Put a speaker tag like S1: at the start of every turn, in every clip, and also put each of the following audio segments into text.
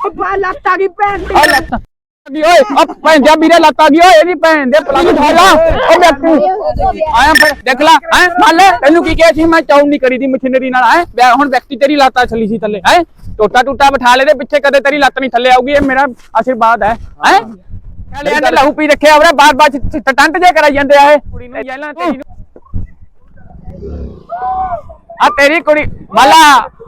S1: ਉਹ ਬਾ ਲੱਤ ਆ ਗਈ ਭੈਣ ਦੀ?
S2: ਓ ਲੱਤ ਗਈ ਓਏ ਓ ਭੈਣ ਜਾ ਵੀਰੇ ਲੱਤ ਆ ਗਈ ਓਏ ਇਹਦੀ ਭੈਣ ਦੇ ਪਲੰਗ ਖਾ ਲਾ। ਓ ਵਿਅਕਤੀ ਆਇਆ ਫਿਰ ਦੇਖ ਲਾ ਹੈ ਮੰਨ ਲੈ ਤੈਨੂੰ ਕੀ ਕਿਹਾ ਸੀ ਮੈਂ ਚਾਉ ਨਹੀਂ ਕਰੀ ਦੀ ਮਸ਼ੀਨਰੀ ਨਾਲ ਹੈ ਹੁਣ ਵਿਅਕਤੀ ਤੇਰੀ ਲੱਤ ਛਲੀ ਸੀ ਥੱਲੇ ਹੈ ਟੋਟਾ ਟੂਟਾ ਬਿਠਾ ਲੈ ਦੇ ਪਿੱਛੇ ਕਦੇ ਤੇਰੀ ਲੱਤ ਨਹੀਂ ਥੱਲੇ ਆਊਗੀ ਇਹ ਮੇਰਾ ਆਸ਼ੀਰਵਾਦ ਹੈ ਹੈ। ਕਹਿੰਦੇ ਇਹਨੇ ਲਹੂ ਪੀ ਰੱਖਿਆ ਉਹਨੇ ਬਾਰ ਬਾਰ ਟੰਟ ਜੇ ਕਰਾਈ ਜਾਂਦੇ ਆ ਇਹ। ਕੁੜੀ ਨੂੰ ਜੈਲਾਂ ਤੇਰੀ ਨੂੰ। ਆ ਤੇਰੀ ਕੁੜੀ ਮਾਲਾ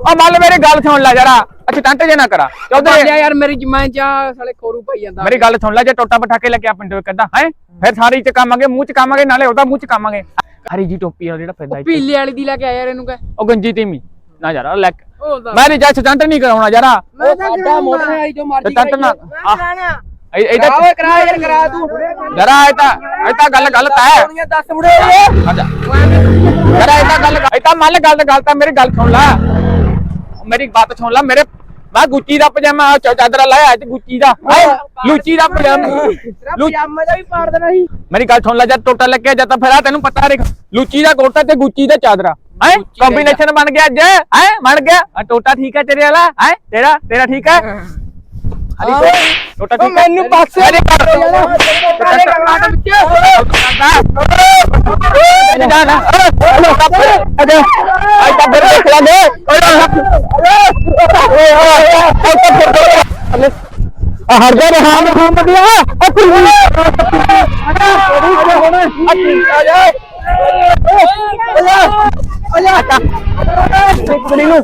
S2: ਓ ਮੱਲ ਮੇਰੀ ਗੱਲ ਸੁਣ ਲੈ ਜਰਾ ਅੱਛਾ ਟੰਟ ਜੇ ਨਾ ਕਰਾ। ਚੌਧਰੀ
S1: ਜਾ ਯਾਰ ਮੇਰੀ ਜਮਾਂ ਚ ਸਾਲੇ ਖੋਰੂ ਪਈ ਜਾਂਦਾ।
S2: ਮੇਰੀ ਗੱਲ ਸੁਣ ਲੈ ਜੇ ਟੋਟਾ ਬਿਠਾ ਕੇ ਲੈ ਕੇ ਆ ਪਿੰਡ ਵਿੱਚ ਕੱਢਾਂ ਹੈ? ਫਿਰ ਸਾਰੇ ਚ ਕਾਮਾਂਗੇ ਮੂੰਹ ਚ ਕਾਮਾਂਗੇ ਨਾਲੇ ਉਹਦਾ ਮੂੰਹ ਚ ਕਾਮਾਂਗੇ। ਹਰੀ ਜੀ ਟੋਪੀ ਆ ਜਿਹੜਾ ਫਿਰਦਾ ਇੱਥੇ।
S1: ਪੀਲੇ ਵਾਲੀ ਦੀ ਲੈ ਕੇ ਆ ਯਾਰ ਇਹਨੂੰ ਕਹਿ।
S2: ਉਹ ਗੰਜੀ ਤੀਮੀ। ਨਾ ਯਾਰ ਲੈ ਕੇ-
S1: ਉਹ ਦਾ
S2: ਮੈਂ ਨਹੀਂ ਜਾ ਸਟੰਟ ਨਹੀਂ ਕਰਾਉਣਾ ਯਾਰਾ
S1: ਉਹ ਸਾਡਾ ਮੋਟਰ ਵਾਲੀ ਜੋ ਮਰਜ਼ੀ
S2: ਸਟੰਟ ਨਾ ਇਹ- ਇਹਦਾ
S1: ਕਰਾ ਓਏ ਕਰਾ ਯਾਰ ਕਰਾ ਤੂੰ।
S2: ਜਰਾ ਇਹ ਤਾਂ ਇਹ ਤਾਂ ਗੱਲ ਗਲਤ ਹੈ।
S1: ਦੁਨੀਆ ਦੱਸ ਬੁੜੇ
S2: ਆਜਾ। ਜਰਾ ਇਹ ਤਾਂ ਗੱਲ ਇਹ ਤਾਂ ਮੰਨ ਗੱਲ ਗੱਲ ਤਾਂ ਮੇਰੀ ਗੱਲ ਸੁਣ ਲੈ। ਮੇਰੀ ਬਾਤ ਸੁਣ ਲੈ ਮੇਰੇ ਮੈਂ ਗੁੱਚੀ ਦਾ ਪਜਾਮਾ ਚਾਦਰਾ ਲਾਇਆ ਅੱਜ ਗੁੱਚੀ ਦਾ? ਲੂਚੀ ਦਾ ਪਜਾਮਾ।
S1: ਪਜਾਮਾ ਦਾ ਵੀ ਪਾੜ ਦੇਣਾ ਸੀ।
S2: ਮੇਰੀ ਗੱਲ ਸੁਣ ਲੈ ਜਦ ਟੋਟਾ ਲੱਗਿਆ ਜਦ ਤਾਂ ਫਿਰ ਆ ਤੈਨੂੰ ਪਤਾ ਰੇ ਲੂਚੀ ਦਾ ਕੋਟਾ ਤੇ ਗੁੱਚੀ ਦਾ ਚਾਦਰਾ। ਹੈ? ਕੰਬੀਨੇਸ਼ਨ ਬਣ ਗਿਆ ਅੱਜ। ਹੈ? ਬਣ ਗਿਆ। ਟੋਟਾ ਠੀਕ ਹੈ ਤੇਰੇ ਵਾਲਾ? ਹੈ? ਤੇਰਾ ਤੇਰਾ ਠੀਕ ਹੈ।
S1: ਉਹ
S2: ਠੀਕ
S1: ਮੈਨੂੰ ਪਾਸੇ
S2: ਅਰੇ ਕਰ ਜਾ ਨਾ ਅਰੇ ਅਰੇ ਆਈ ਤਾਂ ਫਿਰ ਦੇਖ ਲਾਂਗੇ ਆ ਹਰ ਜਾ ਰਹਾ ਮੁਹੰਮਦ ਆ ਆ ਕੁੜੀ ਆ ਜਾ ਆਜਾ ਕੁੜੀ ਨੂੰ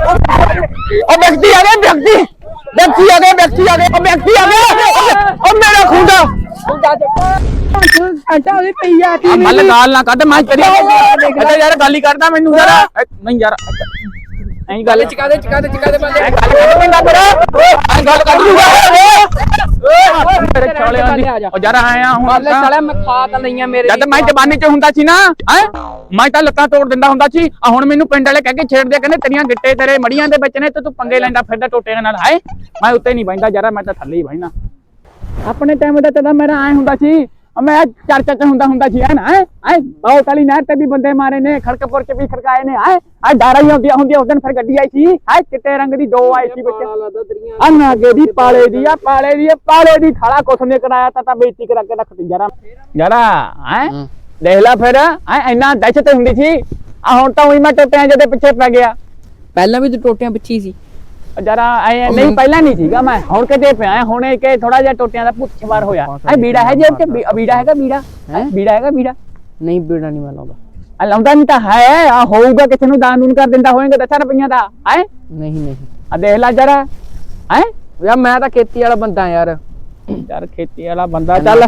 S2: ਉਹ ਵਿਅਕਤੀ ਆ ਗਿਆ ਵਿਅਕਤੀ। ਵਿਅਕਤੀ ਆ ਗਿਆ ਵਿਅਕਤੀ ਆ ਗਿਆ ਉਹ ਵਿਅਕਤੀ ਆ ਗਿਆ ਉਹ ਮੇਰਾ ਖੁੰਡਾ
S1: ਅੰਟਾ ਉਹਦੀ ਪਈ ਆ।
S2: ਆ ਮੱਲ ਗਾਲ ਨਾ ਕੱਢ ਮੈਂ ਤੇਰੀ ਅੱਛਾ ਯਾਰ ਗੱਲ ਹੀ ਕਰਦਾ ਮੈਨੂੰ ਯਾਰ। ਨਹੀਂ ਯਾਰ ਐਂ ਗੱਲ
S1: ਚਕਾ ਦੇ ਚਕਾ ਦੇ ਚਕਾ ਦੇ ਬੰਦੇ।
S2: ਗੱਲ ਪੈਂਦਾ ਮੇਰੇ ਦੀ ਉਹ ਯਾਰ ਆਇਆ ਹੁਣ
S1: ਮੈਂ ਖਾ ਤਾਂ ਲਈਆਂ ਮੇਰੇ
S2: ਜਦ ਮੈਂ ਜਵਾਨੀ ਚ ਹੁੰਦਾ ਸੀ ਨਾ ਹੈ? ਮੈਂ ਤਾਂ ਲੱਤਾਂ ਤੋੜ ਦਿੰਦਾ ਹੁੰਦਾ ਸੀ। ਆ ਹੁਣ ਮੈਨੂੰ ਪਿੰਡ ਵਾਲੇ ਕਹਿ ਕੇ ਛੇੜਦੇ ਕਹਿੰਦੇ ਤੇਰੀਆਂ ਗਿੱਟੇ ਤੇਰੇ ਮੜੀਆਂ ਦੇ ਵਿੱਚ ਨੇ ਤੇ ਤੂੰ ਪੰਗੇ ਲੈਂਦਾ ਫਿਰਦਾ ਟੋਟਿਆਂ ਨਾਲ ਹੈ? ਮੈਂ ਉੱਤੇ ਨਹੀਂ ਬੈਂਦਾ ਜਰਾ ਮੈਂ ਤਾਂ ਥੱਲੇ ਹੀ ਬੈਣਾ ਆਪਣੇ ਟਾਈਮ ਦਾ ਤਾਂ ਮੇਰਾ ਐ ਹੁੰਦਾ ਸੀ ਮੈਂ ਚਰਚਾ ਚ ਹੁੰਦਾ ਹੁੰਦਾ ਸੀ ਹੈ ਨਾ ਹੈ ਐ ਬਹੁਤ ਵਾਲੀ ਨਹਿਰ ਤੇ ਵੀ ਬੰਦੇ ਮਾਰੇ ਨੇ ਖੜਕਪੁਰ ਚ ਵੀ ਖੜਕਾਏ ਨੇ ਹੈ ਆ ਡਾਰਾ ਹੀ ਹੁੰਦੀਆਂ ਹੁੰਦੀਆਂ ਉਸ ਦਿਨ ਫਿਰ ਗੱਡੀ ਆਈ ਸੀ ਹੈ ਚਿੱਟੇ ਰੰਗ ਦੀ ਦੋ ਆਈ ਸੀ
S1: ਤੇਰੀਆਂ
S2: ਅੰਨਾ ਅੱਗੇ ਦੀ ਪਾਲੇ ਦੀ ਆ ਪਾਲੇ ਦੀ ਆ ਪਾਲੇ ਦੀ ਥਾਲਾ ਕੁਛ ਨੇ ਕਰਾਇਆ ਤਾਂ ਤਾਂ ਬੇਇੱਜ਼ਤੀ ਕਰਾ ਕੇ ਰੱਖਤੀ ਜਰਾ ਜਰਾ ਹੈ ਦੇਖ ਲੈ ਫਿਰ ਐ ਇੰਨਾ ਦਹਿਸ਼ਤ ਹੁੰਦੀ ਸੀ ਆ ਹੁਣ ਤਾਂ ਉਹੀ ਮੈਂ ਟੋਟਿਆਂ ਜਿਹਦੇ ਪਿੱਛੇ ਪੈ ਗਿਆ
S1: ਪਹਿਲਾਂ ਵੀ ਤੂੰ ਟੋਟਿਆਂ ਪਿੱਛੇ ਸੀ
S2: ਜਰਾ ਐ ਨਹੀਂ ਪਹਿਲਾਂ ਨਹੀਂ ਸੀਗਾ ਮੈਂ ਹੁਣ ਕਿਤੇ ਪਿਆ ਹੁਣ ਇਹ ਕਿ ਥੋੜਾ ਜਿਹਾ ਟੋਟਿਆਂ ਦਾ ਭੁੱਤ ਸਵਾਰ ਹੋਇਆ। ਐ ਬੀੜਾ ਹੈ ਬੀ- ਬੀੜਾ ਹੈਗਾ ਬੀੜਾ? ਹੈ? ਬੀੜਾ ਹੈਗਾ ਬੀੜਾ?
S1: ਨਹੀਂ ਬੀੜਾ ਨਹੀਂ ਮੈਂ ਲਾਉਂਦਾ।
S2: ਆ ਲਾਉਂਦਾ ਨਹੀਂ ਤਾਂ ਹੈ ਆ ਹੋਊਗਾ ਕਿਸੇ ਨੂੰ ਦਾਨ ਦੂਨ ਕਰ ਦਿੰਦਾ ਹੋਏਗਾ 10 ਰੁਪਈਆਂ ਦਾ ਹੈ?
S1: ਨਹੀਂ ਨਹੀਂ।
S2: ਆ ਦੇਖ ਲੈ ਜਰਾ ਹੈ?
S1: ਯਾਰ ਮੈਂ ਤਾਂ ਖੇਤੀ ਵਾਲਾ ਬੰਦਾ ਯਾਰ।
S2: ਯਾਰ ਖੇਤੀ ਵਾਲਾ ਬੰਦਾ ਚੱਲ।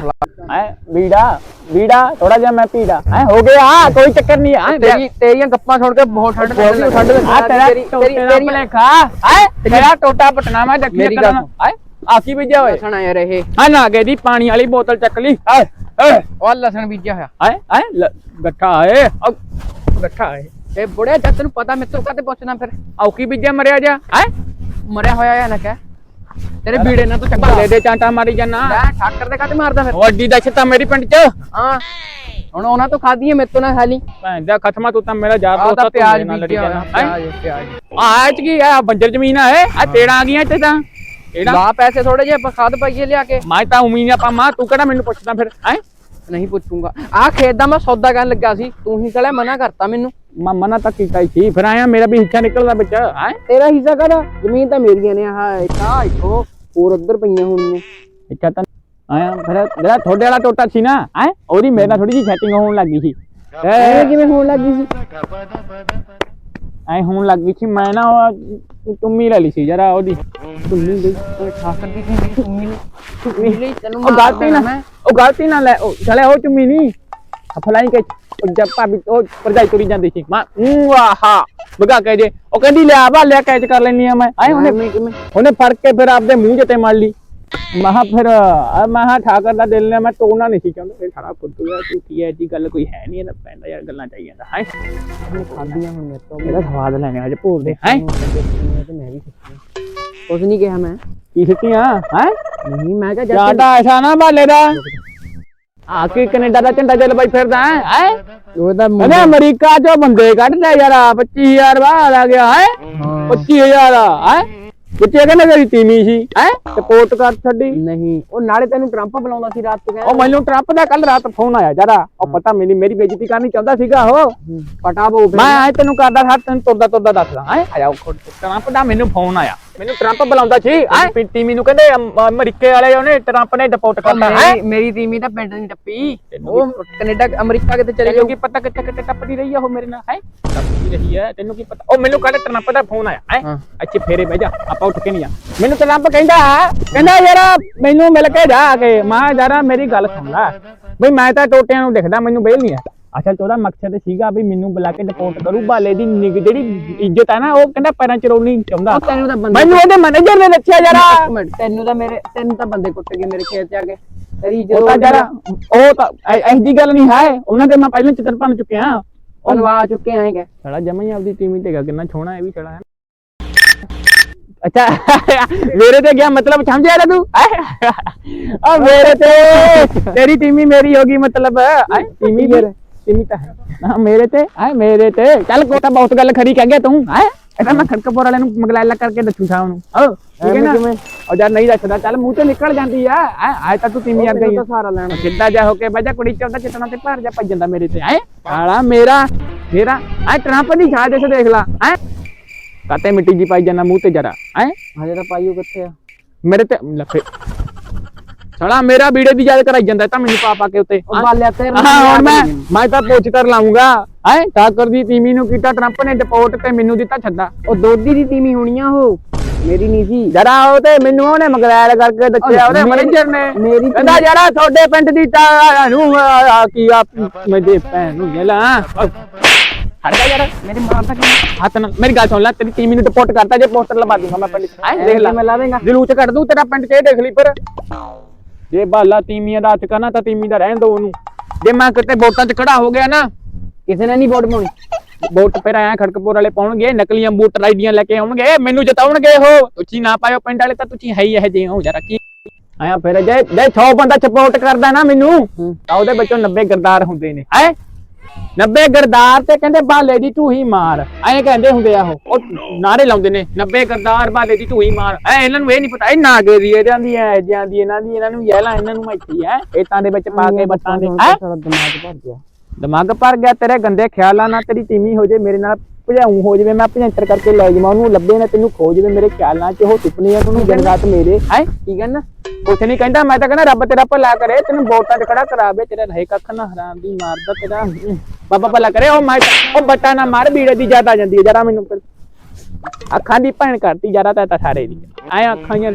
S2: ਹੈ? ਬੀੜਾ ਬੀੜਾ ਥੋੜਾ ਜਿਹਾ ਮੈਂ ਪੀੜਾ ਹੈ? ਹੋ ਗਿਆ ਕੋਈ ਚੱਕਰ ਨਹੀਂ ਹੈ?
S1: ਤੇਰੀ ਤੇਰੀਆਂ ਗੱਪਾਂ ਸੁਣ ਕੇ ਬਹੁਤ ਠੰਡ
S2: ਠੰਡ
S1: ਲੱਗੀ।
S2: ਆ ਤੇਰਾ
S1: ਤੇਰੀ-
S2: ਭਲੇਖਾ। ਹੈ? ਤੇਰਾ ਟੋਟਾ ਪਟਨਾ ਮੈਂ
S1: ਗੱਲ
S2: ਕਰਨਾ ਹੈ? ਆਕੀ ਬੀਜਿਆ ਹੋਏ
S1: ਲਸਣ ਆ ਯਾਰ ਇਹ।
S2: ਆ ਨਾ ਗਏ ਦੀ ਪਾਣੀ ਵਾਲੀ ਬੋਤਲ ਚੱਕ ਲਈ। ਹੈ? ਹੈ?
S1: ਉਹ ਲਸਣ ਬੀਜਿਆ ਹੋਇਆ।
S2: ਹੈ? ਹੈ? ਗੱਠਾ ਹੈ ਉਹ ਗੱਠਾ ਹੈ
S1: ਇਹ ਬੁੜਿਆ ਜਦ ਤੈਨੂੰ ਪਤਾ ਤੋਂ ਕਾਤੇ ਪੁੱਛਣਾ ਫਿਰ।
S2: ਔਕੀ ਬੀਜਿਆ ਮਰਿਆ ਜਾ ਹੈ?
S1: ਮਰਿਆ ਹੋਇਆ ਆ ਨਾ ਕਹਿ ਤੇਰੇ ਬੀੜੇ ਨਾਲ ਤੂੰ ਚੰਗਾ
S2: ਭੱਲੇ ਦੇ ਚਾਂਟਾ ਮਾਰੀ ਜਾਨਾ।
S1: ਲੈ ਠਾਕਰ ਦੇ ਕਾਤੇ ਮਾਰਦਾ ਫਿਰ।
S2: ਵੱਡੀ ਦਸ਼ਤ ਆ ਮੇਰੀ ਪਿੰਡ ਚ।
S1: ਹਾਂ। ਹੁਣ ਉਹਨਾਂ ਤੋਂ ਖਾਦੀ ਹੈ ਮੇਰੇ ਤੋਂ ਨਾ ਖਾ ਲਈ
S2: ਭੈਣ ਦਾ ਖਤਮਾ ਤੂੰ ਤਾਂ ਮੇਰਾ ਯਾਰ ਦੋਸਤ
S1: ਤਾਂ
S2: ਆ, ਤੂੰ
S1: ਪਿਆਜ਼
S2: ਨਾਲ ਲੜੀ ਆ ਇਹ ਚ ਕੀ ਆ ਬੰਜਰ ਜ਼ਮੀਨ ਆ ਇਹ। ਆ ਤੇੜਾ ਆ ਗਈਆਂ ਇੱਥੇ ਤਾਂ। ਇਹੜਾ
S1: ਲਾ ਪੈਸੇ ਥੋੜੇ ਜਿਹੇ ਆਪਾਂ ਖਾਦ ਪਾਈਏ ਲਿਆ ਕੇ।
S2: ਮੈਂ ਤਾਂ ਉਮੀਦ ਆਪਾਂ ਮਾਂ ਤੂੰ ਕਿਹੜਾ ਮੈਨੂੰ ਪੁੱਛਦਾ ਫਿਰ ਹੈ?
S1: ਨਹੀਂ ਪੁੱਛੂੰਗਾ। ਆਹ ਖੇਤ ਦਾ ਮੈਂ ਸੌਦਾ ਕਰਨ ਲੱਗਾ ਸੀ ਤੂੰ ਹੀ ਕਹਲੇ ਮਨਾ ਕਰਤਾ ਮੈਨੂੰ।
S2: ਮੈਂ ਮਨਾ ਤਾਂ ਕੀਤਾ ਹੀ ਸੀ। ਫਿਰ ਆਇਆ ਮੇਰਾ ਵੀ ਹਿੱਸਾ ਨਿਕਲਦਾ ਵਿੱਚ। ਹੈ?
S1: ਤੇਰਾ ਹਿੱਸਾ ਕਦਾ ਜ਼ਮੀਨ ਤਾਂ ਮੇਰੀਆਂ ਨੇ ਆਹ ਇੱਥਾ ਇੱਥੋਂ ਹੋਰ ਉੱਧਰ ਪਈਆਂ ਹੋਣੀਆਂ।
S2: ਇੱਛਾ ਤਾਂ ਆਇਆ ਫਿਰ ਜਿਹੜਾ ਤੁਹਾਡੇ ਵਾਲਾ ਟੋਟਾ ਸੀ ਨਾ। ਹੈ? ਉਹਦੀ ਮੇਰੇ ਨਾਲ ਥੋੜੀ ਜਿਹੀ ਸੈਟਿੰਗ ਹੋਣ ਲੱਗੀ ਸੀ।
S1: ਐਵੇਂ ਕਿਵੇਂ ਹੋਣ ਲੱਗੀ ਸੀ?
S2: ਐ ਹੋਣ ਲੱਗੀ ਸੀ ਮੈਂ ਨਾ ਉਹ ਟੁੰਮੀ ਲੈ ਲਈ ਸੀ ਜਰਾ ਉਹਦੀ।
S1: ਤੁਮੀ ਲਈ? ਠਾਕਰ ਦੀ ਨਹੀਂ ਤੁਮੀ ਲਈ? ਤੁਮੀ ਲਈ ਤੈਨੂੰ
S2: ਉਹ ਗਲਤੀ ਨਾ ਉਹ ਗਲਤੀ ਨਾ ਲੈ ਉਹ ਚਲੇ ਉਹ ਚੁੰਮੀ ਨਹੀਂ। ਫਲਾਈ ਕੇ ਜਦ ਭਾਬੀ ਉਹ ਪਰਜਾਈ ਤੁਰੀ ਜਾਂਦੀ ਸੀ। ਮੈਂ ਊ ਆਹਾ ਬਗਾ ਕੇ ਜੇ। ਉਹ ਕਹਿੰਦੀ ਲਿਆ ਬਾ ਲਿਆ ਕੈਚ ਕਰ ਲੈਣੀ ਆ ਮੈਂ। ਆਏ ਉਹਨੇ ਉਹਨੇ ਫੜ ਕੇ ਫਿਰ ਆਪਦੇ ਮੂੰਹ ਜਿੱਤੇ ਮਾਰ ਲਈ। ਮਹਾ ਫਿਰ ਮਹਾ ਠਾਕਰ ਦਾ ਦਿਲ ਨੇ ਮੈਂ ਤੋੜਨਾ ਨਹੀਂ ਸੀ ਚਾਹੁੰਦਾ। ਇਹ ਸਾਰਾ ਫੁੱਟੂ ਹੈ ਝੂਠੀ ਹੈ ਜੀ ਗੱਲ ਕੋਈ ਹੈ ਨਹੀਂ ਇਹਦਾ ਪੈਂਦਾ ਯਾਰ ਗੱਲਾਂ ਚਾਈ ਜਾਂਦਾ। ਹੈ?
S1: ਖਾਦੀਆਂ ਹੁਣ ਮੇਰੇ ਤੋਂ।
S2: ਮੇਰਾ ਸਵਾਦ ਲੈਣੇ ਅੱਜ ਭੂਰ ਦੇ। ਹੈ?
S1: ਤੇ ਮੈਂ ਵੀ ਸਿੱਖੀ ਕੁਝ ਨਹੀਂ ਕਿਹਾ ਮੈਂ।
S2: ਕੀ ਸਿੱਟੀਆਂ ਹੈ?
S1: ਨਹੀਂ ਮੈਂ ਕਿਹਾ ਜੱਟ
S2: ਜ਼ਿਆਦਾ ਐਸਾ ਨਾ ਬਾਲੇ ਦਾ। ਆ ਕੀ ਕੈਨੇਡਾ ਦਾ ਝੰਡਾ ਚੱਲ ਬਾਈ ਫਿਰਦਾ ਹੈ? ਹੈ?
S1: ਉਹ ਤਾਂ
S2: ਕਹਿੰਦੇ ਅਮਰੀਕਾ ਚੋਂ ਬੰਦੇ ਕੱਢ ਲੈ ਯਾਰ 25000 ਬਾਹਰ ਆ ਗਿਆ ਹੈ? 25000 ਹੈ? ਕਿੱਥੇ ਕਹਿੰਦੇ ਤੇਰੀ ਤੀਮੀ ਸੀ ਹੈ? ਰਿਪੋਰਟ ਕਰ ਛੱਡੀ।
S1: ਨਹੀਂ। ਉਹ ਨਾਲੇ ਤੈਨੂੰ ਟਰੰਪ ਬੁਲਾਉਂਦਾ ਸੀ ਰਾਤ ਚ
S2: ਉਹ ਮੈਨੂੰ ਟਰੰਪ ਦਾ ਕੱਲ ਰਾਤ ਫੋਨ ਆਇਆ ਜਰਾ। ਉਹ ਪਤਾ ਮੇਰੀ ਮੇਰੀ ਬੇਇੱਜ਼ਤੀ ਕਰਨੀ ਚਾਹੁੰਦਾ ਸੀਗਾ ਉਹ।
S1: ਪਟਾ ਬੋ
S2: ਮੈਂ ਆਏ ਤੈਨੂੰ ਕਰਦਾ ਹਰ ਤੈਨੂੰ ਤੁਰਦਾ ਤੁਰਦਾ ਦੱਸਦਾ ਹੈ? ਆਇਆ ਟਰੰਪ ਦਾ ਮੈਨੂੰ ਫੋਨ ਆਇਆ। ਮੈਨੂੰ ਟਰੰਪ ਬੁਲਾਉਂਦਾ ਸੀ। ਹੈ? ਟੀਮੀ ਨੂੰ ਕਹਿੰਦੇ ਅਮ- ਅਮਰੀਕੇ ਵਾਲੇ ਉਹਨੇ ਟਰੰਪ ਨੇ ਡਿਪੋਰਟ ਕਰਤਾ। ਹੈ?
S1: ਮੇਰੀ ਮੇਰੀ ਟੀਮੀ ਤਾਂ ਪਿੰਡ ਨਹੀਂ ਟੱਪੀ। ਉਹ ਕੈਨੇਡਾ ਅਮਰੀਕਾ ਕਿਤੇ ਚਲੇ
S2: ਤੈਨੂੰ ਕੀ ਪਤਾ ਕਿੱਥੇ ਕਿੱਥੇ ਟੱਪਦੀ ਰਹੀ ਆ ਉਹ ਮੇਰੇ ਨਾਲ? ਹੈ? ਟੱਪਦੀ ਰਹੀ ਹੈ ਤੈਨੂੰ ਕੀ ਪਤਾ? ਉਹ ਮੈਨੂੰ ਕੱਲ ਟਰੰਪ ਦਾ ਫੋਨ ਆਇਆ। ਹੈ?
S1: ਹਾਂ।
S2: ਅੱਛੇ ਫੇਰੇ ਬਹਿ ਜਾ ਆਪਾਂ ਉੱਠ ਕੇ ਨਹੀਂ ਆ ਮੈਨੂੰ ਟਰੰਪ ਕਹਿੰਦਾ ਕਹਿੰਦਾ ਯਾਰ ਮੈਨੂੰ ਮਿਲ ਕੇ ਜਾ ਕੇ। ਮਾਂ ਯਾਰਾ ਮੇਰੀ ਗੱਲ ਸੁਣ ਲੈ। ਬਈ ਮੈਂ ਤਾਂ ਟੋਟਿਆਂ ਨੂੰ ਦਿਖਦਾ ਮੈਨੂੰ ਬੇਲ ਨਹੀਂ ਹੈ ਅਸਲ ਚ ਉਹਦਾ ਮਕਸਦ ਸੀਗਾ ਵੀ ਮੈਨੂੰ ਬੁਲਾ ਕੇ ਡਿਪੋਰਟ ਕਰੂ। ਬਾਲੇ ਦੀ ਨਿਗ ਜਿਹੜੀ ਇੱਜ਼ਤ ਹੈ ਨਾ ਉਹ ਕਹਿੰਦਾ ਪੈਰਾਂ ਚ ਰੋਣੀ ਚਾਹੁੰਦਾ।
S1: ਉਹ ਤੈਨੂੰ ਤਾਂ ਬੰਦੇ
S2: ਮੈਨੂੰ ਉਹਦੇ ਮੈਨੇਜਰ ਨੇ ਦੱਸਿਆ ਯਾਰਾ।
S1: ਇੱਕ ਮਿੰਟ ਤੈਨੂੰ ਤਾਂ ਮੇਰੇ ਤੈਨੂੰ ਤਾਂ ਬੰਦੇ ਕੁੱਟ ਗਏ ਮੇਰੇ ਖੇਤ ਚ ਆ ਕੇ। ਤੇਰੀ
S2: ਉਹ ਤਾਂ ਯਾਰਾ ਉਹ ਤਾਂ ਇਹ ਜੀ ਗੱਲ ਨਹੀਂ ਹੈ। ਉਹਨਾਂ ਦੇ ਮੈਂ ਪਹਿਲਾਂ ਚਿੱਤਰ ਭੰਨ ਚੁੱਕਿਆ।
S1: ਉਹ ਲਵਾ ਚੁੱਕੇ ਆਏਗੇ
S2: ਸਾਲਾ ਜਮਾ ਹੀ ਆਪਦੀ ਟੀਮ ਹੀ ਤੇਗਾ ਕਿੰਨਾ ਛੋਣਾ ਇਹ ਵੀ ਛੜਾ ਹੈ ਅੱਛਾ ਮੇਰੇ ਤੇ ਗਿਆ ਮਤਲਬ ਸਮਝਿਆ ਨਾ ਤੂੰ? ਆ ਮੇਰੇ ਤੇ ਤੇਰੀ ਟੀਮ ਹੀ ਮੇਰੀ ਹੋਗੀ ਮਤਲਬ। ਟੀਮ ਮੇਰੇ। ਤਾਂ ਹੈ। ਹਾਂ ਮੇਰੇ ਤੇ ਆ ਮੇਰੇ ਤੇ। ਚੱਲ ਕੋ ਤਾਂ ਬਹੁਤ ਗੱਲ ਖਰੀ ਕਹਿ ਗਿਆ ਤੂੰ ਹੈ ਇਹਦਾ ਮੈਂ ਖੜਕਪੁਰ ਵਾਲਿਆਂ ਨੂੰ ਮਗਲਾਇਲਾ ਕਰਕੇ ਦੱਸੂ ਸਾਹ ਨੂੰ। ਹੋ ਠੀਕ ਹੈ ਨਾ? ਉਹ ਜਦ ਨਹੀਂ ਦੱਸਦਾ ਚੱਲ ਮੂੰਹ ਤੇ ਨਿਕਲ ਜਾਂਦੀ ਆ। ਹੈਂ, ਆਏ ਤਾਂ ਤੂੰ ਟੀਮ ਯਾਰ ਗਈ
S1: ਤਾਂ ਸਾਰਾ ਲੈਣਾ।
S2: ਸਿੱਧਾ ਜਾ ਹੋ ਕੇ ਬਹਿ ਜਾ ਕੁੜੀ ਚੌਦਾ ਚਿਤਨਾ ਤੇ ਭਰ ਜਾ ਭੱਜਣ ਦਾ ਮੇਰੇ ਤੇ। ਹੈ ਸਾਲਾ ਮੇਰਾ ਮੇਰਾ। ਐ ਟਰੰਪ ਦੀ ਸਾਜ਼ਿਸ਼ ਦੇਖ ਲਾ। ਹੈ ਕਾਤੇ ਮਿੱਟੀ ਜੀ ਪਾਈ ਜਾਣਾ ਮੂੰਹ ਤੇ ਜਰਾ। ਹੈ
S1: ਹਜੇ ਤਾਂ ਪਾਈਓ ਕਿੱਥੇ ਆ?
S2: ਮੇਰੇ ਤੇ ਲੱਫੇ। ਸਾਲਾ ਮੇਰਾ ਵੀਡੀਓ ਦੀ ਯਾਦ ਕਰਾਈ ਜਾਂਦਾ ਇਹ ਤਾਂ ਮੈਨੂੰ ਪਾ ਪਾ ਕੇ ਉੱਤੇ।
S1: ਉਹ ਬਾਲਿਆ ਤੇ
S2: ਹਾਂ ਹੁਣ ਮੈਂ ਮੈਂ ਤਾਂ ਪੁੱਛ ਕਰ ਲਾਉਂਗਾ ਹੈ? ਠਾਕਰ ਦੀ ਟੀਮੀ ਨੂੰ ਕੀਤਾ ਟਰੰਪ ਨੇ ਡਿਪੋਰਟ ਤੇ ਮੈਨੂੰ ਦਿੱਤਾ ਛੱਡਾ।
S1: ਉਹ ਦੋਦੀ ਦੀ ਟੀਮੀ ਹੋਣੀ ਆ ਉਹ। ਮੇਰੀ ਨਹੀਂ ਸੀ।
S2: ਜਰਾ ਉਹ ਤੇ ਮੈਨੂੰ ਉਹਨੇ ਮਗਰੈਲ ਕਰਕੇ ਦੱਸਿਆ ਉਹਦੇ ਮੈਨੇਜਰ ਨੇ।
S1: ਮੇਰੀ
S2: ਕਹਿੰਦਾ ਜਰਾ ਤੁਹਾਡੇ ਪਿੰਡ ਦੀ ਨੂੰ ਕੀ ਆ ਮੇਰੇ ਭੈਣ ਨੂੰ ਜਲਾ ਹਟ ਜਾ ਯਾਰ
S1: ਮੇਰੀ ਮਾਂ ਤਾਂ ਕਿਵੇਂ
S2: ਹੱਥ ਨਾਲ ਮੇਰੀ ਗੱਲ ਸੁਣ ਲੈ ਤੇਰੀ ਟੀਮ ਨੂੰ ਰਿਪੋਰਟ ਕਰਤਾ ਜੇ ਪੋਸਟਰ ਲਵਾ ਦੂੰਗਾ ਮੈਂ ਪਿੰਡ ਚ। ਹੈਂ, ਦੇਖ ਲੈ।
S1: ਮੈਂ ਲਾ ਦੇਗਾ।
S2: ਜਲੂਸ ਕੱਢ ਦੂੰ ਤੇਰਾ ਪਿੰਡ ਚ ਇਹ ਦੇਖ ਲਈ ਪਰ ਜੇ ਬਾਲਾ ਤੀਮੀਆਂ ਦਾ ਹੱਥ ਕਰਨਾ ਤਾਂ ਤੀਮੀ ਦਾ ਰਹਿਣ ਦੋ ਉਹਨੂੰ। ਜੇ ਮੈਂ ਕਿਤੇ ਵੋਟਾਂ 'ਚ ਖੜਾ ਹੋ ਗਿਆ ਨਾ,
S1: ਕਿਸੇ ਨੇ ਨਹੀਂ ਵੋਟ ਪਾਉਣੀ।
S2: ਵੋਟ ਫਿਰ ਆਇਆ ਖੜਕਪੁਰ ਵਾਲੇ ਪਾਉਣਗੇ, ਨਕਲੀਆਂ ਵੋਟਰ ਆਈਡੀਆਂ ਲੈ ਕੇ ਆਉਣਗੇ ਮੈਨੂੰ ਜਤਾਉਣਗੇ ਉਹ। ਤੁਸੀਂ ਨਾ ਪਾਇਓ ਪਿੰਡ ਵਾਲੇ ਤਾਂ ਤੁਸੀਂ ਹੈ ਹੀ ਇਹ ਜਿਹੇ ਹੋ, ਜਰਾ ਕੀ ਆਇਆ ਫਿਰ ਜੇ ਜੇ 100 ਬੰਦਾ ਸਪੋਰਟ ਕਰਦਾ ਨਾ ਮੈਨੂੰ, ਤਾਂ ਉਹਦੇ ਵਿੱਚੋਂ 90 ਗਰਦਾਰ ਹੁੰਦੇ ਨੇ। ਹੈ? 90 ਗਰਦਾਰ ਤੇ ਕਹਿੰਦੇ ਬਾਲੇ ਦੀ ਢੂਹੀ ਮਾਰ। ਐਂ ਕਹਿੰਦੇ ਹੁੰਦੇ ਆ ਉਹ। ਉਹ ਨਾਰੇ ਲਾਉਂਦੇ ਨੇ 90 ਗਰਦਾਰ ਬਾਲੇ ਦੀ ਢੂਹੀ ਮਾਰ। ਐ ਇਹਨਾਂ ਨੂੰ ਇਹ ਨਹੀਂ ਪਤਾ ਇਹ ਨਾਗੇ ਦੀ ਇਹਦਾਂ ਦੀ ਐ ਜਿਆਂ ਦੀ ਇਹਨਾਂ ਦੀ ਇਹਨਾਂ ਨੂੰ ਯੈਲਾ ਇਹਨਾਂ ਨੂੰ ਮੈਥੀ ਐ। ਖੇਤਾਂ ਦੇ ਵਿੱਚ ਪਾ ਕੇ ਬੱਟਾਂ ਦੇ ਹੈ?
S1: ਦਿਮਾਗ ਭਰ ਗਿਆ।
S2: ਦਿਮਾਗ ਭਰ ਗਿਆ ਤੇਰੇ ਗੰਦੇ ਖਿਆਲਾਂ ਨਾਲ ਤੇਰੀ ਟੀਮੀ ਹੋ ਜੇ ਮੇਰੇ ਨਾਲ ਭਜਾਉ ਹੋ ਜਵੇ, ਮੈਂ ਭਜੰਤਰ ਕਰਕੇ ਲੈ ਜਾਵਾਂ, ਉਹਨੂੰ ਲੱਭੇ ਨਾ, ਤੈਨੂੰ ਖੋ ਜਾਵੇ, ਮੇਰੇ ਖਿਆਲਾਂ 'ਚ ਉਹ ਸੁਪਨੇ ਆ ਤੁਹਾਨੂੰ ਦਿਨ ਰਾਤ ਮੇਰੇ, ਹੈ?
S1: ਕੀ ਕਹਿੰਦਾ
S2: ਕੁਛ ਨਹੀਂ ਕਹਿੰਦਾ, ਮੈਂ ਤਾਂ ਕਹਿੰਦਾ, ਰੱਬ ਤੇਰਾ ਭਲਾ ਕਰੇ, ਤੈਨੂੰ ਵੋਟਾਂ 'ਚ ਖੜਾ ਕਰਾਵੇ, ਤੇਰਾ ਰਹੇ ਕੱਖ ਨਾ ਹਰਾਮ ਦੀ ਮਾਰਦਾ ਤੇਰਾ ਬਾਬਾ ਭਲਾ ਕਰੇ, ਉਹ ਮੈਂ ਉਹ ਬੱਟਾ ਨਾ ਮਾਰ, ਬੀੜੇ ਦੀ ਜ਼ਿਆਦਾ ਜਾਂਦੀ ਹੈ, ਜਰਾ ਮੈਨੂੰ ਅੱਖਾਂ ਦੀ ਭੈਣ ਕਰਤੀ ਜਰਾ ਤਾਂ ਸਾਰੇ ਦੀ। ਐ ਅੱਖਾਂ ਦੀਆਂ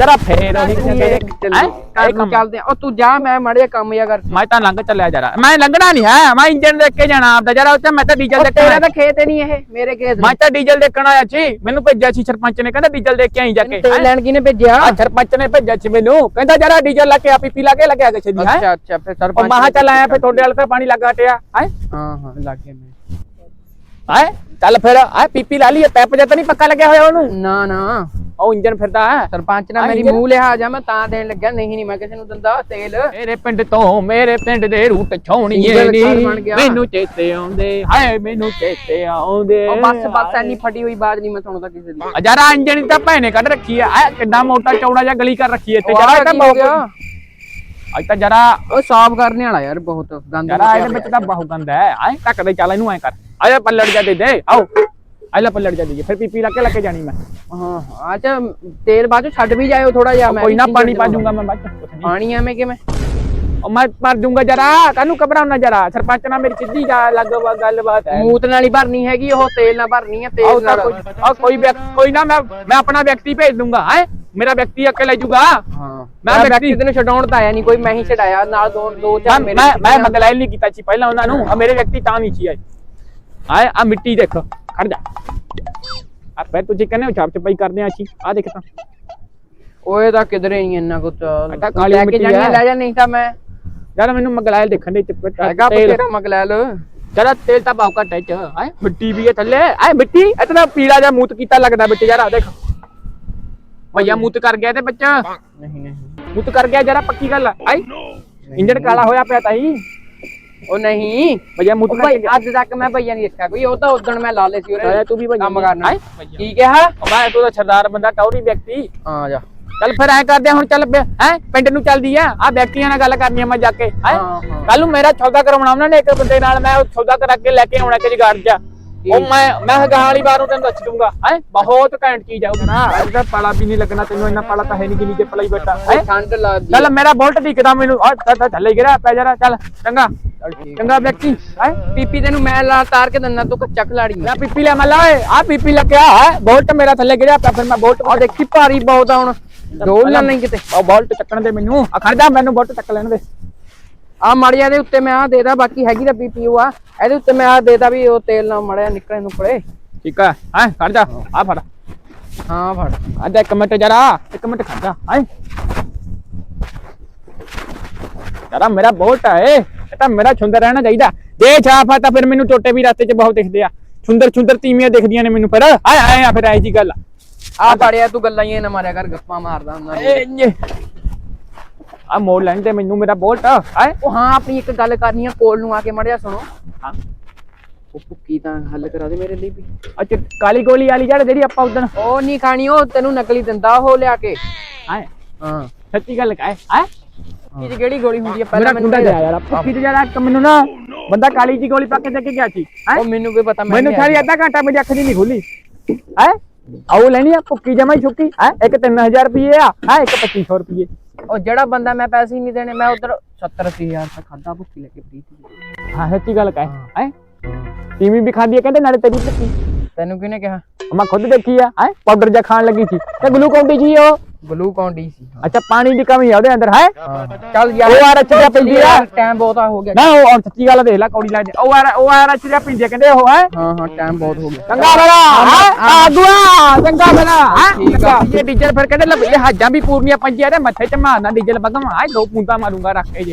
S2: ਜਰਾ ਫੇਰ?
S1: ਕਰ
S2: ਇਹ ਕੰਮ।
S1: ਚੱਲਦੇ ਆ। ਉਹ ਤੂੰ ਜਾ ਮੈਂ ਮੜਿਆ ਕੰਮ ਜਾ ਕਰ।
S2: ਮੈਂ ਤਾਂ ਲੰਘ ਚੱਲਿਆ ਜਰਾ। ਮੈਂ ਲੰਘਣਾ ਨਹੀਂ ਹੈ? ਮੈਂ ਇੰਜਨ ਦੇਖ ਕੇ ਜਾਣਾ ਆਪਦਾ। ਜਰਾ ਉੱਥੇ ਮੈਂ ਤਾਂ ਡੀਜ਼ਲ ਦੇਖਣ
S1: ਤੇਰਾ ਤਾਂ ਖੇਤ ਨਹੀਂ ਇਹ ਮੇਰੇ ਖੇਤ
S2: ਮੈਂ ਤਾਂ ਡੀਜ਼ਲ ਦੇਖਣ ਆਇਆ ਸੀ। ਮੈਨੂੰ ਭੇਜਿਆ ਸੀ ਸਰਪੰਚ ਨੇ ਕਹਿੰਦਾ ਡੀਜ਼ਲ ਦੇਖ ਕੇ ਆਈ ਜਾ ਕੇ।
S1: ਤੇਲ ਲੈਣ ਕਿਨੇ ਭੇਜਿਆ?
S2: ਆ ਸਰਪੰਚ ਨੇ ਭੇਜਿਆ ਸੀ ਮੈਨੂੰ। ਕਹਿੰਦਾ ਜਰਾ ਡੀਜ਼ਲ ਲਾ ਕੇ ਆ ਪੀਪੀ ਲਾ ਕੇ ਲੱਗਿਆ ਕਿਸੇ ਦੀ ਹੈ?
S1: ਅੱਛਾ ਅੱਛਾ ਫਿਰ ਸਰਪੰਚ
S2: ਮਾਹਾ ਚੱਲ ਆਇਆ ਫਿਰ ਤੁਹਾਡੇ ਵਾਲੇ ਤਾਂ ਪਾਣੀ ਲੱਗਾ ਹਟਿਆ ਹੈ?
S1: ਹਾਂ ਹਾਂ। ਲੱਗੇ ਮੈਂ।
S2: ਹੈ? ਚੱਲ ਫਿਰ ਆ ਪੀਪੀ ਲਾ ਲਈ ਪੈਪ ਜਾਂ ਤਾਂ ਨਹੀਂ ਪੱਕਾ ਲੱਗਿਆ ਹੋਇਆ ਉਹਨੂੰ?
S1: ਨਾ ਨਾ
S2: ਉਹ ਇੰਜਨ ਫਿਰਦਾ ਹੈ
S1: ਸਰਪੰਚ ਨਾਲ ਮੇਰੀ ਮੂੰਹ ਲਿਆ ਜਾ ਮੈਂ ਤਾਂ ਦੇਣ ਲੱਗਿਆ ਨਹੀਂ ਨਹੀਂ ਮੈਂ ਕਿਸੇ ਨੂੰ ਦਿੰਦਾ ਤੇਲ।
S2: ਮੇਰੇ ਪਿੰਡ ਤੋਂ ਮੇਰੇ ਪਿੰਡ ਦੇ ਰੂਟ ਛਾਉਣੀਏ
S1: ਇੰਜਣ
S2: ਨੀ
S1: ਘਰ ਬਣ ਗਿਆ।
S2: ਮੈਨੂੰ ਚੇਤੇ ਆਉਂਦੇ ਹਾਏ ਮੈਨੂੰ ਚੇਤੇ ਆਉਂਦੇ।
S1: ਉਹ ਬੱਸ ਬੱਸ ਐਨੀ ਫਟੀ ਹੋਈ ਬਾਜ ਨਹੀਂ ਮੈਂ ਸੁਣਦਾ ਕਿਸੇ ਦੀ।
S2: ਅਜਾਰਾ ਇੰਜਣ ਤਾਂ ਭੈਣੇ ਕੱਢ ਰੱਖੀ ਆ। ਕਿੰਨਾ ਮੋਟਾ ਚੌੜਾ ਜਿਹਾ ਗਲੀ ਕਰ ਰੱਖੀ ਐ ਇੱਥੇ ਇਹ ਤਾਂ? ਅੱਜ ਤਾਂ ਜਰਾ
S1: ਉਹ ਸਾਫ਼ ਕਰਨੇ ਵਾਲਾ ਯਾਰ ਬਹੁਤ ਗੰਦ
S2: ਜਰਾ ਇਹਦੇ ਵਿੱਚ ਤਾਂ ਬਹੁਤ ਗੰਦ ਹੈ। ਐ ਟੱਕ ਦੇ ਚੱਲ ਇਹਨੂੰ ਐ ਕਰ। ਆ ਜਾ ਪੱਲੜ ਜਾ ਦੇ ਦੇ ਆਓ। ਆ ਲੈ ਪੱਲੜ ਜਾ ਦੇ ਫਿਰ ਪੀਪੀ ਲਾ ਕੇ ਜਾਣੀ ਮੈਂ।
S1: ਹਾਂ ਅੱਛਾ ਤੇਲ ਬਾਅਦ ਛੱਡ ਵੀ ਜਾਇਓ ਥੋੜਾ ਜਿਹਾ ਮੈਂ
S2: ਕੋਈ ਨਾ ਪਾਣੀ ਪਾ ਦੂੰਗਾ ਮੈਂ ਬਾਅਦ।
S1: ਪਾਣੀ ਐਵੇਂ ਕਿਵੇਂ?
S2: ਉਹ ਮੈਂ ਭਰ ਦੂੰਗਾ ਜਰਾ ਕਾਹਨੂੰ ਘਬਰਾਉਣਾ ਜਰਾ? ਸਰਪੰਚ ਨਾਲ ਮੇਰੀ ਸਿੱਧੀ ਗੱਲ ਲੱਗਵਾ ਗੱਲਬਾਤ ਹੈ।
S1: ਮੂਤ ਨਾਲ ਹੀ ਭਰਨੀ ਹੈਗੀ ਉਹ ਤੇਲ ਨਾਲ ਭਰਨੀ ਹੈ ਤੇਲ ਨਾਲ
S2: ਕੋਈ ਆਹ ਕੋਈ ਕੋਈ ਨਾ ਮੈਂ ਮੈਂ ਆਪਣਾ ਵਿਅਕਤੀ ਭੇਜ ਦੂੰਗਾ ਹੈ? ਮੇਰਾ ਵਿਅਕਤੀ ਅੱਕੇ ਲੈ ਜੂਗਾ।
S1: ਹਾਂ।
S2: ਮੈਂ
S1: ਮੈਂ
S2: ਵਿਅਕਤੀ-
S1: ਤੈਨੂੰ ਛਡਾਉਣ ਤਾਂ ਆਇਆ ਨਹੀਂ ਕੋਈ ਮੈਂ ਹੀ ਛਡਾਇਆ ਨਾਲ ਦੋ ਦੋ ਚਾਰ ਮੇਰੇ
S2: ਮੈਂ ਮੈਂ ਬਦਲਾਈ ਨਹੀਂ ਕੀਤਾ ਸੀ ਪਹਿਲਾਂ ਉਹਨਾਂ ਨੂੰ ਆ ਮੇਰੇ ਵਿਅਕਤੀ ਤਾਂ ਨਹੀਂ ਸੀ ਆਏ। ਆਏ ਆ ਮਿੱਟੀ ਦੇਖ ਖੜ ਜਾ। ਆ ਫਿਰ ਤੁਸੀਂ ਕਹਿੰਦੇ ਹੋ ਛਾਪ ਛਪਾਈ ਕਰਦੇ ਆ ਅਸੀਂ ਆ ਦੇਖ ਤਾਂ।
S1: ਓਏ ਤਾਂ ਕਿਧਰੇ ਨਹੀਂ ਇੰਨਾ ਕੁ ਚੱਲ ਲੈ ਕੇ ਜਾਣੀ। ਲੈ ਜਾ ਨਹੀਂ ਤਾਂ ਮੈਂ
S2: ਯਾਰ ਮੈਨੂੰ ਮਗਲਾਇਲ ਦੇਖਣ ਦੇ
S1: ਹੈਗਾ
S2: ਤੇਲ
S1: ਬਤੇਰਾ ਮਗਲੈਲ?
S2: ਜਰਾ ਤੇਲ ਤਾਂ ਬਹੁਤ ਘੱਟ ਚ। ਆਏ ਮਿੱਟੀ ਵੀ ਹੈ ਥੱਲੇ। ਆਏ ਮਿੱਟੀ? ਇਤਨਾ ਪੀਲਾ ਜਿਹਾ ਮੂਤ ਕੀਤਾ ਲੱਗਦਾ ਵਿੱਚ ਯਾਰ ਆ ਦੇਖ। ਭਈਆ ਮੂਤ ਕਰ ਗਿਆ ਤੇ ਬੱਚਾ
S1: ਨਹੀਂ ਨਹੀਂ।
S2: ਮੁੱਤ ਕਰ ਗਿਆ ਜਰਾ ਪੱਕੀ ਗੱਲ ਆਈ ਇੰਜਣ ਕਾਲਾ ਹੋਇਆ ਪਿਆ ਤਾਈ
S1: ਉਹ ਨਹੀਂ।
S2: ਭਈਆ ਮੁੱਤ
S1: ਭਾਈ
S2: ਗਿਆ
S1: ਅੱਜ ਤੱਕ ਮੈਂ ਭਈਆ ਨਹੀਂ ਦੇਖਿਆ ਕੋਈ। ਉਹ ਤਾਂ ਉਦੋਂ ਮੈਂ ਲਾ ਲਏ ਸੀ ਉਹਨੇ
S2: ਤੂੰ ਵੀ ਭਈਆ
S1: ਕੰਮ ਕਰਨਾ।
S2: ਹੈਂ?
S1: ਕੀ ਕਿਹਾ?
S2: ਮੈਂ ਤੂੰ ਤਾਂ ਸਰਦਾਰ ਬੰਦਾ ਟੌਰੀ ਵਿਅਕਤੀ।
S1: ਹਾਂ ਜਾ।
S2: ਚੱਲ ਫਿਰ ਐ ਕਰਦੇ ਆ, ਹੁਣ ਚੱਲ ਹੈ ਪਿੰਡ ਨੂੰ ਚੱਲਦੀ ਆ। ਆ ਵਿਅਕਤੀਆਂ ਨਾਲ ਗੱਲ ਕਰਨੀ ਆ ਮੈਂ ਜਾ ਕੇ ਹੈ। ਕੱਲ ਨੂੰ ਮੇਰਾ ਸੌਦਾ ਕਰਾਉਣਾ ਉਹਨਾਂ ਨੇ ਇੱਕ ਬੰਦੇ ਨਾਲ ਮੈਂ ਉਹ ਸੌਦਾ ਕਰਾ ਕੇ ਲੈ ਕੇ ਆਉਣਾ ਕਿ ਜਗਾੜ ਜਾ ਉਹ ਮੈਂ ਮੈਂ ਗਾਂ ਵਾਲੀ ਬਾਰ ਨੂੰ ਤੈਨੂੰ ਦੱਸ ਦੂੰਗਾ ਹੈ। ਬਹੁਤ ਘੈਂਟ ਚੀਜ਼ ਆ ਉਹ। ਨਾ ਇਹਦਾ ਪਾਲਾ ਵੀ ਨਹੀਂ ਲੱਗਣਾ ਤੈਨੂੰ ਇੰਨਾ ਪਾਲਾ ਤਾਂ ਹੈ ਨਹੀਂ ਕਿ ਨੀਚੇ ਪਲਾਈ ਬੈਠਾ
S1: ਠੰਡ ਲੱਗਦੀ
S2: ਚੱਲ ਮੇਰਾ ਬੋਲਟ ਦਿਖਦਾ ਮੈਨੂੰ। ਆ ਥੱਲੇ ਗਿਰਿਆ ਪੈ ਜਰਾ ਚੱਲ ਚੰਗਾ। ਚੰਗਾ ਵਿਅਕਤੀ ਹੈ।
S1: ਪੀਪੀ ਤੈਨੂੰ ਮੈਂ ਲਾ ਤਾਰ ਕੇ ਦਿੰਦਾ ਤੂੰ ਕੱਚਾ ਖਿਲਾੜੀ
S2: ਮੈਂ ਪੀਪੀ ਲੈ ਮੱਲਾ ਓਏ। ਆ ਪੀਪੀ ਲੱਗਿਆ ਹੈ। ਬੋਲਟ ਮੇਰਾ ਥੱਲੇ ਗਿਰਿਆ ਪਿਆ ਫਿਰ ਮੈਂ ਬੋਲਟ
S1: ਆ ਦੇਖੀ ਭਾਰੀ ਬਹੁਤ ਆ ਹੁਣ। ਡੋਲ ਨਾ ਨਹੀਂ ਕਿਤੇ।
S2: ਉਹ ਬੋਲਟ ਚੱਕਣ ਦੇ ਮੈਨੂੰ। ਆ ਖੜ ਜਾ ਮੈਨੂੰ ਬੋਲਟ ਚੱਕ ਲੈਣ ਦੇ।
S1: ਆ ਮੜਿਆ ਦੇ ਉੱਤੇ ਮੈਂ ਆ ਦੇਦਾ ਬਾਕੀ ਹੈਗੀ ਤਾਂ ਪੀਪੀਯੂ ਆ। ਇਹਦੇ ਉੱਤੇ ਮੈਂ ਆ ਦੇਦਾ ਵੀ ਉਹ ਤੇਲ ਨਾ ਮੜਿਆ ਨਿਕਲੇ ਨੁਕਲੇ।
S2: ਠੀਕ ਹੈ ਹੈ ਖੜ ਜਾ ਆ ਫੜ।
S1: ਹਾਂ ਫੜ।
S2: ਅੱਜ ਇੱਕ ਮਿੰਟ ਜਰਾ ਇੱਕ ਮਿੰਟ ਖੜ ਜਾ ਹੈ। ਜਰਾ ਮੇਰਾ ਬੋਲਟ ਹੈ ਇਹ ਤਾਂ ਮੇਰਾ ਛੁੰਦਰ ਰਹਿਣਾ ਚਾਹੀਦਾ। ਜੇ ਆ ਤਾਂ ਫਿਰ ਮੈਨੂੰ ਟੋਟੇ ਵੀ ਰਸਤੇ 'ਚ ਬਹੁਤ ਦਿਖਦੇ ਆ। ਛੁੰਦਰ ਛੁੰਦਰ ਤੀਮੀਆਂ ਦਿਖਦੀਆਂ ਨੇ ਮੈਨੂੰ ਫਿਰ। ਆਏ ਆਏ ਆ ਫਿਰ ਐ ਜੀ ਗੱਲ। ਆ
S1: ਆ ਫੜਿਆ ਤੂੰ ਗੱਲਾਂ ਹੀ ਨਾ ਮਾਰਿਆ ਕਰ ਗੱਪਾਂ ਮਾਰਦਾ ਹੁੰਦਾ
S2: ਆ ਮੋੜ ਲੈਣ ਤੇ ਮੈਨੂੰ ਮੇਰਾ ਬੋਲਟ ਹੈ
S1: ਉਹ ਹਾਂ ਆਪਣੀ ਇੱਕ ਗੱਲ ਕਰਨੀ ਆ ਕੋਲ ਨੂੰ ਆ ਕੇ ਮੜਿਆ ਸੁਣੋ।
S2: ਹਾਂ।
S1: ਉਹ ਭੁੱਕੀ ਤਾਂ ਹੱਲ ਕਰਾ ਦੇ ਮੇਰੇ ਲਈ ਵੀ।
S2: ਅੱਛਾ ਕਾਲੀ ਗੋਲੀ ਵਾਲੀ ਜੜ ਜਿਹੜੀ ਆਪਾਂ ਉਦਣ
S1: ਉਹ ਨਹੀਂ ਖਾਣੀ ਉਹ ਤੈਨੂੰ ਨਕਲੀ ਦਿੰਦਾ ਉਹ ਲਿਆ ਕੇ।
S2: ਹੈ
S1: ਹਾਂ।
S2: ਸੱਚੀ ਗੱਲ ਕਾਏ ਹੈ
S1: ਕੀ ਦੀ ਕਿਹੜੀ ਗੋਲੀ ਹੁੰਦੀ ਆ
S2: ਮੇਰਾ
S1: ਪਹਿਲਾਂ
S2: ਗੁੰਡਾ
S1: ਮੈਨੂੰ
S2: ਗਿਆ ਯਾਰ ਭੁੱਖੀ ਤੇ ਇੱਕ ਮੈਨੂੰ ਨਾ ਬੰਦਾ ਕਾਲੀ ਜੀ ਗੋਲੀ ਪਾ ਕੇ ਦੇ ਕੇ ਗਿਆ ਸੀ?
S1: ਉਹ ਮੈਨੂੰ ਵੀ ਪਤਾ
S2: ਮੈਨੂੰ ਸਾਰੀ ਅੱਧਾ ਘੰਟਾ ਮੇਰੀ ਅੱਖ ਨਹੀਂ ਖੁੱਲੀ। ਹੈ? ਆਉ ਲੈਣੀ ਆ ਭੁੱਕੀ ਜਮਾ ਹੀ ਛੁੱਕੀ। ਹੈ ਇੱਕ 3000 ਰੁਪਏ ਆ ਹੈ ਇੱਕ 2500 ਰੁਪਏ
S1: ਉਹ ਜਿਹੜਾ ਬੰਦਾ ਮੈਂ ਪੈਸੇ ਹੀ ਨਹੀਂ ਦੇਣੇ ਮੈਂ ਉਧਰ 70 80000 ਤੱਕ ਖਾਦਾ ਭੁੱਕੀ ਲੈ ਕੇ ਪ੍ਰੀਤ
S2: ਹਾਂ ਸੱਚੀ ਗੱਲ ਕਾਏ ਹੈ। ਟੀਵੀ ਵੀ ਖਾਦੀ ਆ ਕਹਿੰਦੇ ਨਾਲੇ ਤੇਰੀ ਭੁੱਕੀ।
S1: ਤੈਨੂੰ ਕਿਹਨੇ ਕਿਹਾ?
S2: ਮੈਂ ਖੁਦ ਦੇਖੀ ਆ ਹੈ? ਪਾਊਡਰ ਜਿਹਾ ਖਾਣ ਲੱਗੀ ਸੀ। ਤੇ ਗਲੂਕੋਨ ਡੀ ਜੀ ਉਹ।
S1: ਗਲੂਕੌਨ ਡੀ ਸੀ?
S2: ਅੱਛਾ ਪਾਣੀ ਦੀ ਕਮੀ ਆ ਉਹਦੇ ਅੰਦਰ ਹੈ?
S1: ਚੱਲ
S2: ਉਹ ਆ ਰੱਛ ਜਿਹਾ ਪੈਂਦੀ ਆ
S1: ਟਾਈਮ ਬਹੁਤ ਆ ਹੋ ਗਿਆ।
S2: ਨਾ ਉਹ ਉਹ ਸੱਚੀ ਗੱਲ ਦੇਖ ਲੈ ਕੌੜੀ ਲੱਗਦੀ ਉਹ ਆ ਉਹ ਆ ਰੱਛ ਜਿਹਾ ਪੀਂਦੇ ਕਹਿੰਦੇ ਉਹ ਹੈ?
S1: ਹਾਂ ਹਾਂ ਟਾਈਮ ਬਹੁਤ ਹੋ ਗਿਆ।
S2: ਚੰਗਾ ਬਣਾ ਆਗੂਆ ਚੰਗਾ ਬਣਾ
S1: ਠੀਕ ਆ।
S2: ਇਹ ਡੀਜ਼ਲ ਫਿਰ ਕਹਿੰਦੇ ਲੱਭ ਇਹ ਹਾਜਾਂ ਵੀ ਪੂਰਨੀਆਂ ਪੰਜੀਆਂ ਦੇ ਮੱਥੇ ਚ ਮਾਰਨਾ ਡੀਜ਼ਲ ਬਗਮ ਆਏ ਦੋ ਪੂੰਦਾ ਮਾਰੂੰਗਾ ਰੱਖ ਕੇ ਜੇ।